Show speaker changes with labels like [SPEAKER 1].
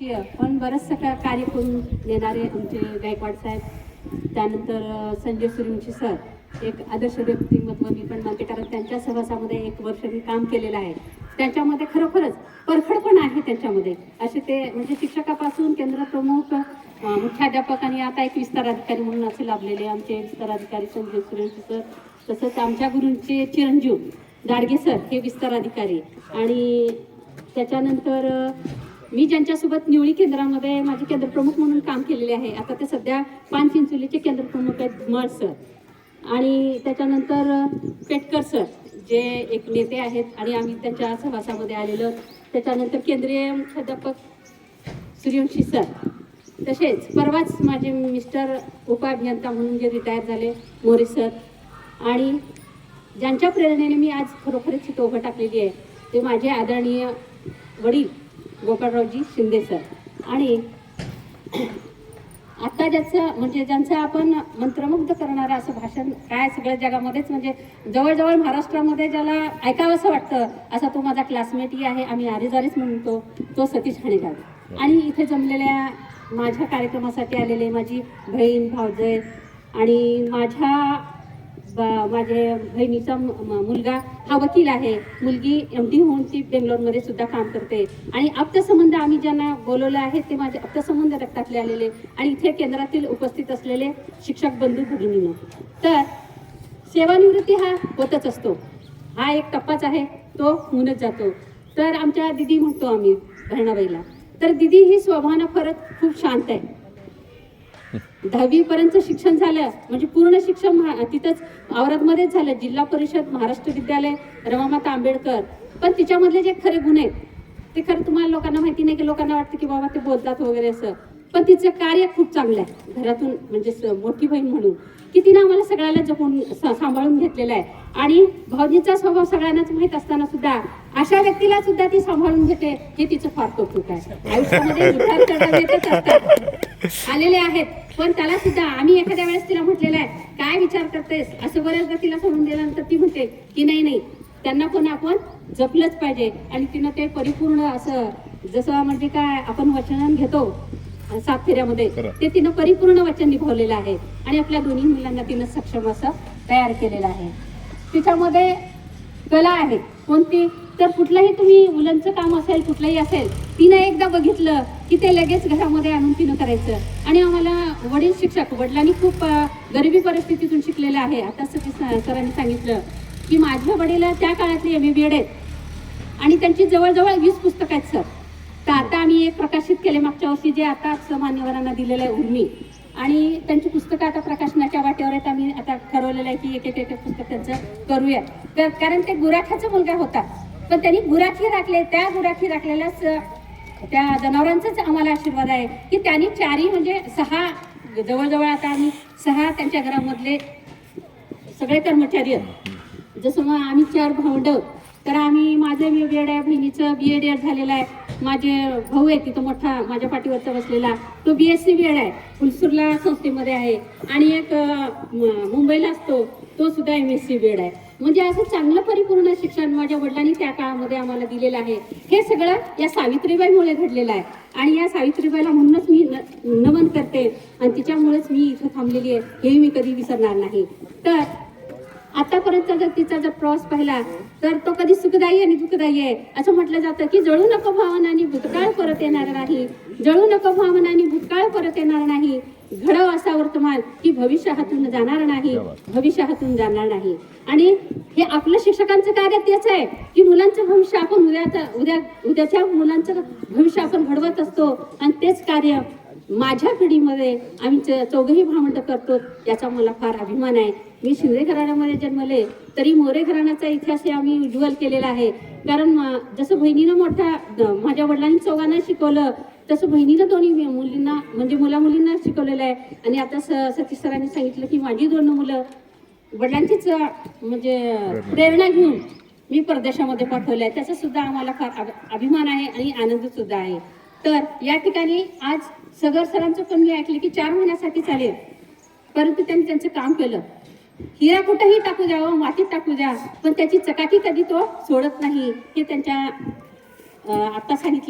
[SPEAKER 1] पण बरंचसं का कार्य करून देणारे आमचे गायकवाड साहेब त्यानंतर संजय सूर्यवंशी सर एक आदर्श व्यक्तिमत्व मी पण मानते कारण त्यांच्या सहवासामध्ये एक वर्ष मी काम केलेलं आहे. त्याच्यामध्ये खरोखरच परखड पण आहे त्यांच्यामध्ये. असे ते म्हणजे शिक्षकापासून केंद्र प्रमुख मुख्याध्यापक आणि आता एक विस्तार अधिकारी म्हणून असे लाभलेले आमचे विस्तार अधिकारी संजय सूर्यवंशी सर तसंच आमच्या गुरूंचे चिरंजीव गाडगे सर हे विस्तार अधिकारी आणि त्याच्यानंतर मी ज्यांच्यासोबत निवळी केंद्रामध्ये माझे केंद्र प्रमुख म्हणून काम केलेले आहे आता ते सध्या पानचिंचोलीचे केंद्रप्रमुख आहेत मळ सर. आणि त्याच्यानंतर पेटकर सर जे एक नेते आहेत आणि आम्ही त्यांच्या सहवासामध्ये आलेलो त्याच्यानंतर केंद्रीय मुख्याध्यापक सूर्यवंशी सर. तसेच परवाच माझे मिस्टर उपअभियंता म्हणून जे रिटायर झाले मोरे सर. आणि ज्यांच्या प्रेरणेने मी आज खरोखरच ही उभं टाकलेली आहे ते माझे आदरणीय वडील गोपाळरावजी शिंदे सर. आणि आता ज्याचं म्हणजे ज्यांचं आपण मंत्रमुग्ध करणारं असं भाषण काय सगळ्या जगामध्येच म्हणजे जवळजवळ महाराष्ट्रामध्ये ज्याला ऐकावंसं वाटतं असा तो माझा क्लासमेटही आहे आम्ही आरेजारेच म्हणतो तो सतीश हाणेगाव. आणि इथे जमलेल्या माझ्या कार्यक्रमासाठी आलेले माझी बहीण भावजय आणि माझ्या माझे बहिणीचा म- मुलगा हा वकील आहे. मुलगी एम डी होऊन ती बेंगलोरमध्ये सुद्धा काम करते. आणि आप्तसंबंध आम्ही ज्यांना बोलवलं आहे ते माझे आप्तसंबंध रक्तातले आलेले आणि इथे केंद्रातील उपस्थित असलेले शिक्षक बंधू भगिनीनं. तर सेवानिवृत्ती हा होतच असतो. हा एक टप्पाच आहे तो होऊनच जातो. तर आमच्या दिदी म्हणतो आम्ही बहिणाबाईला. तर दिदी ही स्वभावानं फरक खूप शांत आहे. दहावीपर्यंत शिक्षण झालं म्हणजे पूर्ण शिक्षण महा- तिथंच औरतमध्येच झालं जिल्हा परिषद महाराष्ट्र विद्यालय रमामाता आंबेडकर. पण तिच्यामधले जे खरे गुण आहेत ते खरं तुम्हाला लोकांना माहिती नाही की लोकांना वाटतं की बाबा ते बोलतात वगैरे असं. पण तिचं कार्य खूप चांगलं आहे घरातून म्हणजे मोठी बहीण म्हणून. की तिनं आम्हाला सगळ्याला जपून सांभाळून घेतलेलं आहे. आणि भाऊजीचा स्वभाव सगळ्यांनाच माहीत असताना सुद्धा अशा व्यक्तीला सुद्धा ती सांभाळून घेते हे तिचं फार कौतुक आहे. आयुष्यामध्ये येतच असतात आलेले आहेत. पण त्याला सुद्धा आम्ही एखाद्या वेळेस तिला म्हटलेलं आहे काय विचार करतेस? असं बऱ्याचदा तिला सोडून दिल्यानंतर ती म्हणते की नाही नाही. त्यांना पण आपण जपलंच पाहिजे. आणि तिनं ते परिपूर्ण असं जसं म्हणजे काय आपण वचन घेतो सात फेऱ्यामध्ये. ते तिनं परिपूर्ण वचन निभावलेलं आहे. आणि आपल्या दोन्ही मुलांना तिनं सक्षम असं तयार केलेलं आहे. तिच्यामध्ये कला आहे कोणती? तर कुठलंही तुम्ही मुलांचं काम असेल कुठलंही असेल तिनं एकदा बघितलं की ते लगेच घरामध्ये आणून तिनं करायचं. आणि आम्हाला वडील शिक्षक वडिलांनी खूप गरिबी परिस्थितीतून शिकलेलं आहे. आता सगळी सरांनी सांगितलं की माझ्या वडील त्या काळातले एम ए बी एड आहेत. आणि त्यांची जवळजवळ वीस पुस्तकं आहेत सर. तर आता आम्ही एक प्रकाशित केले मागच्या वर्षी जे आता मान्यवरांना दिलेलं आहे उर्मी. आणि त्यांची पुस्तकं आता प्रकाशनाच्या वाटेवर आहेत. आम्ही आता ठरवलेलं आहे की एक एक एक एक पुस्तक त्यांचं करूया. तर कारण ते गुराख्याचा मुलगा होता. पण त्यांनी गुराखी राखले त्या गुराखी राखलेल्याच त्या जनावरांचाच आम्हाला आशीर्वाद आहे की त्यांनी चारही म्हणजे सहा जवळजवळ आता आम्ही सहा त्यांच्या घरामधले सगळे कर्मचारी आहेत. जसं मग आम्ही चार भावंड तर आम्ही माझं बी एड आहे बहिणीचं बी एड झालेलं आहे. माझे भाऊ आहे तिथं मोठा माझ्या पाठीवरचा बसलेला. तो B S C B Ed आहे फुलसूरला संस्थेमध्ये आहे. आणि एक मुंबईला असतो तो सुद्धा M S C B Ed आहे. म्हणजे असं चांगलं परिपूर्ण शिक्षण माझ्या वडिलांनी त्या काळामध्ये आम्हाला दिलेलं आहे. हे सगळं या सावित्रीबाईमुळे घडलेलं आहे. आणि या सावित्रीबाईला म्हणूनच मी न- नमन करते. आणि तिच्यामुळेच मी इथं थांबलेली आहे. हे मी कधी विसरणार नाही. तर आतापर्यंत जर तिचा जर प्रवास पाहिला तर तो कधी सुखदायी आणि दुःखदायी आहे. असं म्हटलं जातं की जळू नको भावनानी भूतकाळ परत येणार नाही. जळू नको भावनानी भूतकाळ परत येणार नाही. वर्तमान की भविष्य हातून जाणार नाही भविष्य हातून जाणार नाही. आणि हे आपलं शिक्षकांचं कार्य तेच आहे? की मुलांचं भविष्य आपण उद्या उद्या उद्याच्या मुलांचं भविष्य आपण घडवत असतो आणि तेच कार्य माझ्या पिढीमध्ये आम्ही चौघही भावंड करतो याचा मला फार अभिमान आहे. मी शिंदे घराण्यामध्ये जन्मले तरी मोरे घराण्याचा इतिहास हे आम्ही उज्ज्वल केलेला आहे. कारण जसं बहिणीनं मोठ्या माझ्या वडिलांनी चौघांना शिकवलं तसं बहिणीनं दोन्ही मुलींना म्हणजे मुला मुलींना शिकवलेलं आहे. आणि आता स सतीश सरांनी सांगितलं की माझी दोन मुलं वडिलांचीच म्हणजे प्रेरणा. घेऊन मी परदेशामध्ये पाठवलं आहे त्याचा सुद्धा आम्हाला फार अभ- अभिमान आहे आणि आनंद सुद्धा आहे. तर या ठिकाणी आज सगर सरांचं पण मी ऐकलं की चार महिन्यासाठी चालेल. परंतु त्यांनी त्यांचं काम केलं. हिरा कुठेही टाकू द्या व मातीत टाकू द्या. पण त्याची चकाकी कधी तो सोडत नाही हे त्यांच्या आता सांगितलं.